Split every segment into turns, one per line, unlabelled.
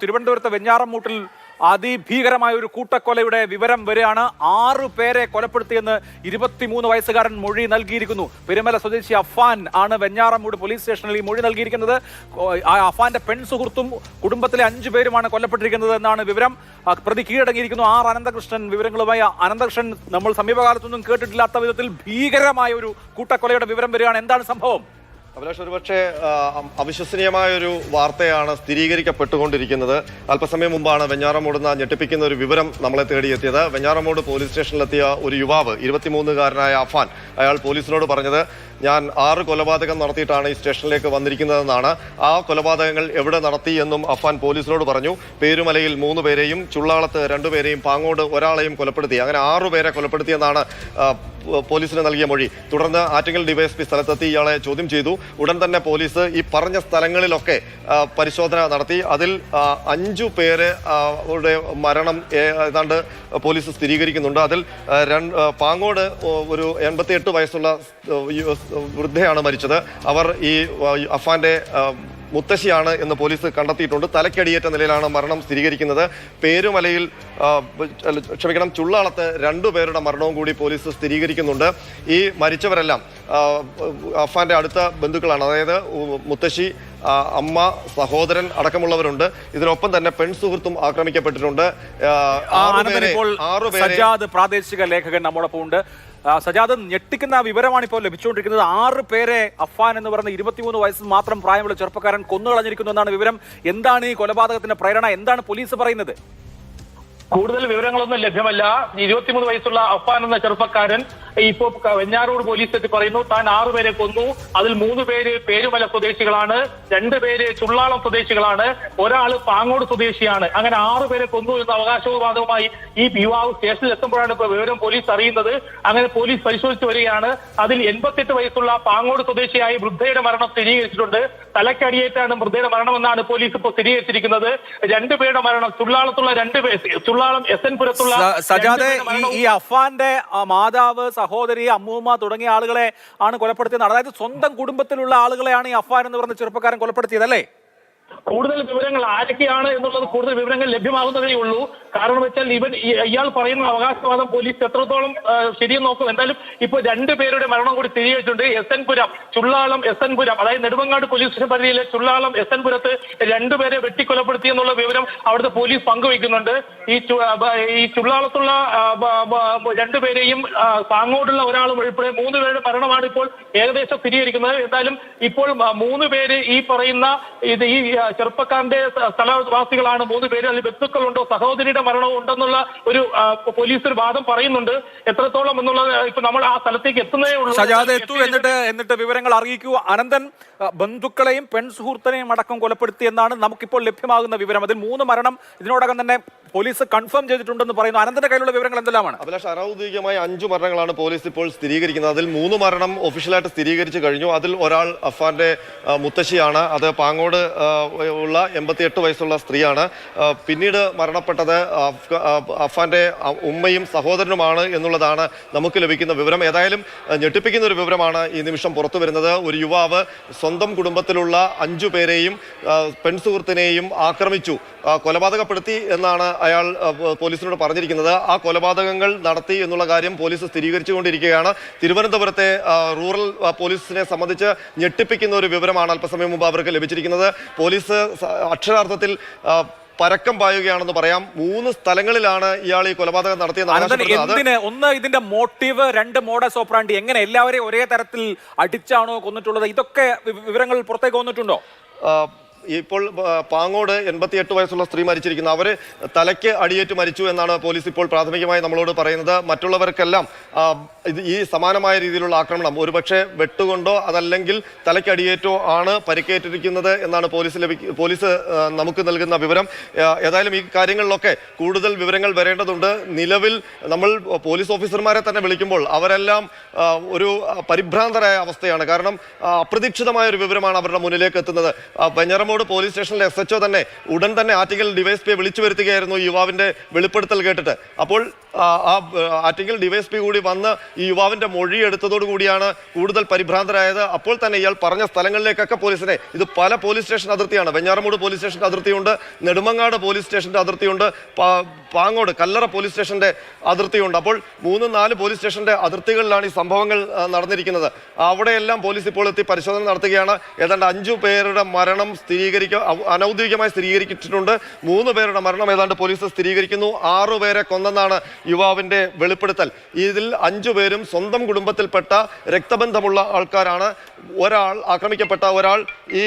തിരുവനന്തപുരത്ത് വെഞ്ഞാറമൂട്ടിൽ അതിഭീകരമായ ഒരു കൂട്ടക്കൊലയുടെ വിവരം വരെയാണ് ആറു പേരെ കൊലപ്പെടുത്തിയെന്ന് ഇരുപത്തിമൂന്ന് വയസ്സുകാരൻ മൊഴി നൽകിയിരിക്കുന്നു. പെരുമല സ്വദേശി അഫാൻ ആണ് വെഞ്ഞാറമൂട് പോലീസ് സ്റ്റേഷനിൽ ഈ മൊഴി നൽകിയിരിക്കുന്നത്. അഫാന്റെ പെൺ സുഹൃത്തും കുടുംബത്തിലെ അഞ്ചു പേരുമാണ് കൊല്ലപ്പെട്ടിരിക്കുന്നത് എന്നാണ് വിവരം. പ്രതി കീഴടങ്ങിയിരിക്കുന്നു. ആർ അനന്തകൃഷ്ണൻ വിവരങ്ങളുമായി. അനന്തകൃഷ്ണൻ നമ്മൾ സമീപകാലത്തൊന്നും കേട്ടിട്ടില്ലാത്ത വിധത്തിൽ ഭീകരമായ ഒരു കൂട്ടക്കൊലയുടെ വിവരം വരികയാണ് എന്താണ് സംഭവം?
അഭിലാഷ് ഒരുപക്ഷെ അവിശ്വസനീയമായ ഒരു വാർത്തയാണ് സ്ഥിരീകരിക്കപ്പെട്ടുകൊണ്ടിരിക്കുന്നത്. അല്പസമയം മുമ്പാണ് വെഞ്ഞാറമൂടുന്ന ഞെട്ടിപ്പിക്കുന്ന ഒരു വിവരം നമ്മളെ തേടിയെത്തിയത്. വെഞ്ഞാറമൂട് പോലീസ് സ്റ്റേഷനിലെത്തിയ ഒരു യുവാവ് ഇരുപത്തിമൂന്നുകാരനായ അഫാൻ അയാൾ പോലീസിനോട് പറഞ്ഞത് ഞാൻ ആറ് കൊലപാതകം നടത്തിയിട്ടാണ് ഈ സ്റ്റേഷനിലേക്ക് വന്നിരിക്കുന്നതെന്നാണ്. ആ കൊലപാതകങ്ങൾ എവിടെ നടത്തി എന്നും അഫാൻ പോലീസിനോട് പറഞ്ഞു. പേരുമലയിൽ മൂന്ന് പേരെയും ചുള്ളാളത്ത് രണ്ടുപേരെയും പാങ്ങോട് ഒരാളെയും കൊലപ്പെടുത്തി. അങ്ങനെ ആറുപേരെ കൊലപ്പെടുത്തിയെന്നാണ് പോലീസിന് നൽകിയ മൊഴി. തുടർന്ന് ആറ്റിങ്ങൽ ഡിവൈഎസ്പി സ്ഥലത്തെത്തി ഇയാളെ ചോദ്യം ചെയ്തു. ഉടൻ തന്നെ പോലീസ് ഈ പറഞ്ഞ സ്ഥലങ്ങളിലൊക്കെ പരിശോധന നടത്തി. അതിൽ അഞ്ചു പേര് അവരുടെ മരണം ഏതാണ്ട് പോലീസ് സ്ഥിരീകരിക്കുന്നുണ്ട്. അതിൽ പാങ്ങോട് ഒരു എൺപത്തിയെട്ട് വയസ്സുള്ള വൃദ്ധയാണ് മരിച്ചത്. അവർ ഈ അഫാന്റെ മുത്തശ്ശിയാണ് എന്ന് പോലീസ് കണ്ടെത്തിയിട്ടുണ്ട്. തലക്കടിയേറ്റ നിലയിലാണ് മരണം സ്ഥിരീകരിക്കുന്നത്. പേരുമലയിൽ ക്ഷമിക്കണം ചുള്ളാളത്ത് രണ്ടുപേരുടെ മരണവും കൂടി പോലീസ് സ്ഥിരീകരിക്കുന്നുണ്ട്. ഈ മരിച്ചവരെല്ലാം അഫാന്റെ അടുത്ത ബന്ധുക്കളാണ്. അതായത് മുത്തശ്ശി അമ്മ സഹോദരൻ അടക്കമുള്ളവരുണ്ട്. ഇതിനൊപ്പം തന്നെ പെൺ സുഹൃത്തും ആക്രമിക്കപ്പെട്ടിട്ടുണ്ട്. ആറുപേരെ-
പ്രാദേശിക ലേഖകൻ നമ്മോടൊപ്പം ഉണ്ട് സജാദ് ഞെട്ടിക്കുന്ന വിവരമാണ് ഇപ്പോൾ ലഭിച്ചുകൊണ്ടിരിക്കുന്നത്. ആറ് പേരെ അഫാൻ എന്ന് പറയുന്ന ഇരുപത്തിമൂന്ന് വയസ്സ് മാത്രം പ്രായമുള്ള ചെറുപ്പക്കാരൻ കൊന്നുകളഞ്ഞിരിക്കുന്നു എന്നാണ് വിവരം. എന്താണ് ഈ കൊലപാതകത്തിന്റെ പ്രേരണ? എന്താണ് പോലീസ് പറയുന്നത്?
കൂടുതൽ വിവരങ്ങളൊന്നും ലഭ്യമല്ല. ഇരുപത്തിമൂന്ന് വയസ്സുള്ള അഫാൻ എന്ന ചെറുപ്പക്കാരൻ ഇപ്പോ വെഞ്ഞാറൂർ പോലീസ് എത്തി പറയുന്നു താൻ ആറുപേരെ കൊന്നു. അതിൽ മൂന്ന് പേര് പേരുമല സ്വദേശികളാണ് രണ്ട് പേര് ചുള്ളാളം സ്വദേശികളാണ് ഒരാൾ പാങ്ങോട് സ്വദേശിയാണ്. അങ്ങനെ ആറുപേരെ കൊന്നു എന്ന അവകാശവാദവുമായി ഈ യുവാവ് സ്റ്റേഷനിൽ എത്തുമ്പോഴാണ് ഇപ്പോൾ വിവരം പോലീസ് അറിയുന്നത്. അങ്ങനെ പോലീസ് പരിശോധിച്ചു വരികയാണ്. അതിൽ എൺപത്തെട്ട് വയസ്സുള്ള പാങ്ങോട് സ്വദേശിയായ വൃദ്ധയുടെ മരണം സ്ഥിരീകരിച്ചിട്ടുണ്ട്. തലക്കടിയേറ്റാണ് വൃദ്ധയുടെ മരണമെന്നാണ് പോലീസ് ഇപ്പോൾ സ്ഥിരീകരിച്ചിരിക്കുന്നത്. രണ്ടുപേരുടെ മരണം ചുള്ളാളത്തുള്ള രണ്ട് പേര് ചുള്ളാളം എസ് എൻ പുരത്തുള്ള
സജാദെ ഈ അഫാന്റെ മാതാവ് സഹോദരി അമ്മൂമ്മ തുടങ്ങിയ ആളുകളെ ആണ് കൊലപ്പെടുത്തിയത്. അതായത് സ്വന്തം കുടുംബത്തിലുള്ള ആളുകളെയാണ് ഈ അഫാൻ എന്ന് പറഞ്ഞ ചെറുപ്പക്കാരൻ കൊലപ്പെടുത്തിയത് അല്ലേ
കൂടുതൽ വിവരങ്ങൾ ആരൊക്കെയാണ് എന്നുള്ളത് കൂടുതൽ വിവരങ്ങൾ ലഭ്യമാകുന്നതേ ഉള്ളൂ. കാരണം വെച്ചാൽ ഇവൻ ഇയാൾ പറയുന്ന അവകാശവാദം പോലീസ് എത്രത്തോളം ശരിയെന്ന് നോക്കും. എന്തായാലും ഇപ്പൊ രണ്ട് പേരുടെ മരണം കൂടി സ്ഥിരീകരിച്ചിട്ടുണ്ട് S N Puram Chullalam S N Puram. അതായത് നെടുമങ്ങാട് പോലീസ് സ്റ്റേഷൻ പരിധിയിലെ ചുള്ളാളം എസ് എൻ പുരത്ത് രണ്ടുപേരെ വെട്ടിക്കൊലപ്പെടുത്തി എന്നുള്ള വിവരം അവിടുത്തെ പോലീസ് പങ്കുവയ്ക്കുന്നുണ്ട്. ഈ ഈ ചുള്ളാളത്തുള്ള രണ്ടുപേരെയും പാങ്ങോട്ടുള്ള ഒരാളും ഉൾപ്പെടെ മൂന്ന് പേരുടെ മരണമാണ് ഇപ്പോൾ ഏകദേശം സ്ഥിരീകരിക്കുന്നത്. എന്തായാലും ഇപ്പോൾ മൂന്ന് പേര് ഈ പറയുന്ന ഇത് ഈ ചെറുപ്പക്കാരന്റെ സ്ഥ- സ്ഥലവാസികളാണ്. മൂന്ന് പേര് അതിൽ ബന്ധുക്കളുണ്ടോ? സഹോദരിയുടെ മരണവും ഉണ്ടെന്നുള്ള ഒരു പോലീസ് ഒരു വാദം പറയുന്നുണ്ട്. എത്രത്തോളം എന്നുള്ളത് ഇപ്പൊ നമ്മൾ ആ സ്ഥലത്തേക്ക് എത്തുന്നേ ഉള്ളൂ.
എന്നിട്ട് എന്നിട്ട് വിവരങ്ങൾ അറിയിക്കൂ അനന്തൻ ബന്ധുക്കളെയും പെൺ സുഹൃത്തിനെയും അടക്കം കൊലപ്പെടുത്തി എന്നാണ് നമുക്കിപ്പോൾ ലഭ്യമാകുന്ന വിവരം. അതിൽ മൂന്ന് മരണം. ഇതിനോടകം തന്നെ പോലീസ് കൺഫേം ചെയ്തിട്ടുണ്ടെന്ന് പറയുന്നു. അനന്തന്റെ കയ്യിലുള്ള വിവരങ്ങൾ എന്തെല്ലാമാണ്?
അഭിലാഷ് അനൌദ്യോഗികമായി അഞ്ചു മരണങ്ങളാണ് പോലീസ് ഇപ്പോൾ സ്ഥിരീകരിക്കുന്നത്. അതിൽ മൂന്ന് മരണം ഒഫീഷ്യലായിട്ട് സ്ഥിരീകരിച്ചു കഴിഞ്ഞു. അതിൽ ഒരാൾ അഫാന്റെ മുത്തശ്ശിയാണ്. അത് പാങ്ങോട് ഉള്ള എൺപത്തിയെട്ട് വയസ്സുള്ള സ്ത്രീയാണ്. പിന്നീട് മരണപ്പെട്ടത് അഫാന്റെ ഉമ്മയും സഹോദരനുമാണ് എന്നുള്ളതാണ് നമുക്ക് ലഭിക്കുന്ന വിവരം. ഏതായാലും ഞെട്ടിപ്പിക്കുന്ന ഒരു വിവരമാണ് ഈ നിമിഷം പുറത്തു വരുന്നത്. ഒരു യുവാവ് സ്വന്തം കുടുംബത്തിലുള്ള അഞ്ചു പേരെയും പെൺസുഹൃത്തിനെയും ആക്രമിച്ചു കൊലപാതകപ്പെടുത്തി എന്നാണ് അയാൾ പോ- പോലീസിനോട് പറഞ്ഞിരിക്കുന്നത് ആ കൊലപാതകങ്ങൾ നടത്തി എന്നുള്ള കാര്യം പോലീസ് സ്ഥിരീകരിച്ചുകൊണ്ടിരിക്കുകയാണ്. തിരുവനന്തപുരത്തെ റൂറൽ പോലീസിനെ സംബന്ധിച്ച് ഞെട്ടിപ്പിക്കുന്ന ഒരു വിവരമാണ് അല്പസമയം മുമ്പ് അവർക്ക് ലഭിച്ചിരിക്കുന്നത്. പോലീസ് അക്ഷരാർത്ഥത്തിൽ പരക്കം പായുകയാണെന്ന് പറയാം. മൂന്ന് സ്ഥലങ്ങളിലാണ് ഇയാൾ ഈ കൊലപാതകം
നടത്തിയത് ഒന്ന് ഇതിന്റെ മോട്ടീവ് രണ്ട് മോഡസ് ഓപ്പറാണ്ടി എങ്ങനെ? എല്ലാവരെയും ഒരേ തരത്തിൽ അടിച്ചാണോ കൊന്നിട്ടുള്ളത്? ഇതൊക്കെ വിവരങ്ങൾ പുറത്തേക്ക് വന്നിട്ടുണ്ടോ?
ഇപ്പോൾ പാങ്ങോട് എൺപത്തിയെട്ട് വയസ്സുള്ള സ്ത്രീ മരിച്ചിരിക്കുന്നു. അവർ തലയ്ക്ക് അടിയേറ്റ് മരിച്ചു എന്നാണ് പോലീസ് ഇപ്പോൾ പ്രാഥമികമായി നമ്മളോട് പറയുന്നത്. മറ്റുള്ളവർക്കെല്ലാം ഇത് ഈ സമാനമായ രീതിയിലുള്ള ആക്രമണം ഒരുപക്ഷെ വെട്ടുകൊണ്ടോ അതല്ലെങ്കിൽ തലയ്ക്ക് അടിയേറ്റോ ആണ് പരിക്കേറ്റിരിക്കുന്നത് എന്നാണ് പോലീസ് പോലീസ് നമുക്ക് നൽകുന്ന വിവരം. ഏതായാലും ഈ കാര്യങ്ങളിലൊക്കെ കൂടുതൽ വിവരങ്ങൾ വരേണ്ടതുണ്ട്. നിലവിൽ നമ്മൾ പോലീസ് ഓഫീസർമാരെ തന്നെ വിളിക്കുമ്പോൾ അവരെല്ലാം ഒരു പരിഭ്രാന്തരായ അവസ്ഥയാണ്. കാരണം അപ്രതീക്ഷിതമായ ഒരു വിവരമാണ് അവരുടെ മുന്നിലേക്ക് എത്തുന്നത്. വെഞ്ഞാറമൂട് വെഞ്ഞാറമൂട് പോലീസ് സ്റ്റേഷനിലെ എസ് തന്നെ ഉടൻ തന്നെ ആറ്റിങ്ങൽ ഡിവൈഎസ്പിയെ വിളിച്ചു വരുത്തുകയായിരുന്നു യുവാവിന്റെ വെളിപ്പെടുത്തൽ കേട്ടിട്ട്. അപ്പോൾ ആ, ആറ്റിങ്ങൽ ഡിവൈഎസ്പി കൂടി വന്ന് ഈ യുവാവിന്റെ മൊഴി കൂടിയാണ് കൂടുതൽ പരിഭ്രാന്തരായത്. അപ്പോൾ തന്നെ ഇയാൾ പറഞ്ഞ സ്ഥലങ്ങളിലേക്കൊക്കെ പോലീസിനെ. ഇത് പല പോലീസ് സ്റ്റേഷൻ അതിർത്തിയാണ്. വെഞ്ഞാറമൂട് പോലീസ് സ്റ്റേഷന്റെ അതിർത്തിയുണ്ട്. നെടുമങ്ങാട് പോലീസ് സ്റ്റേഷന്റെ അതിർത്തിയുണ്ട്. പാങ്ങോട് കല്ലറ പോലീസ് സ്റ്റേഷന്റെ അതിർത്തിയുണ്ട്. അപ്പോൾ മൂന്ന് നാല് പോലീസ് സ്റ്റേഷന്റെ അതിർത്തികളിലാണ് ഈ സംഭവങ്ങൾ നടന്നിരിക്കുന്നത്. അവിടെയെല്ലാം പോലീസ് ഇപ്പോൾ എത്തി പരിശോധന നടത്തുകയാണ്. ഏതാണ്ട് അഞ്ചു പേരുടെ മരണം സ്ഥിരീകരിക്ക അനൗദ്യോഗികമായി സ്ഥിരീകരിച്ചിട്ടുണ്ട്. മൂന്ന് പേരുടെ മരണം ഏതാണ്ട് പോലീസ് സ്ഥിരീകരിക്കുന്നു. ആറുപേരെ കൊന്നെന്നാണ് യുവാവിന്റെ വെളിപ്പെടുത്തൽ. ഇതിൽ അഞ്ചു പേരും സ്വന്തം കുടുംബത്തിൽപ്പെട്ട രക്തബന്ധമുള്ള ആൾക്കാരാണ്. ഒരാൾ ആക്രമിക്കപ്പെട്ട ഒരാൾ ഈ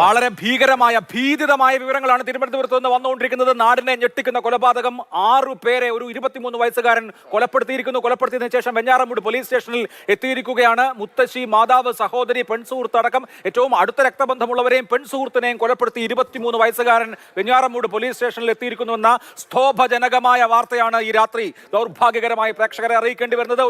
വളരെ ഭീകരമായ ഭീതിതമായ വിവരങ്ങളാണ് തിരുവനന്തപുരത്ത് നിന്ന് വന്നുകൊണ്ടിരിക്കുന്നത്. നാടിനെ ഞെട്ടിക്കുന്ന കൊലപാതകം ആറു പേരെ ഒരു ഇരുപത്തിമൂന്ന് വയസ്സുകാരൻ കൊലപ്പെടുത്തിയിരിക്കുന്നു. കൊലപ്പെടുത്തിയതിനു ശേഷം വെഞ്ഞാറമൂട് പോലീസ് സ്റ്റേഷനിൽ എത്തിയിരിക്കുകയാണ്. മുത്തശ്ശി മാതാവ് സഹോദരി പെൺസുഹൃത്ത് അടക്കം ഏറ്റവും അടുത്ത രക്തബന്ധമുള്ളവരെയും പെൺസുഹൃത്തിനെയും കൊലപ്പെടുത്തി ഇരുപത്തിമൂന്ന് വയസ്സുകാരൻ വെഞ്ഞാറമൂട് പോലീസ് സ്റ്റേഷനിൽ എത്തിയിരിക്കുന്നുവെന്ന സ്തോഭജനകമായ വാർത്തയാണ് ഈ രാത്രി ദൗർഭാഗ്യകരമായി പ്രേക്ഷകരെ അറിയിക്കേണ്ടി വരുന്നത്.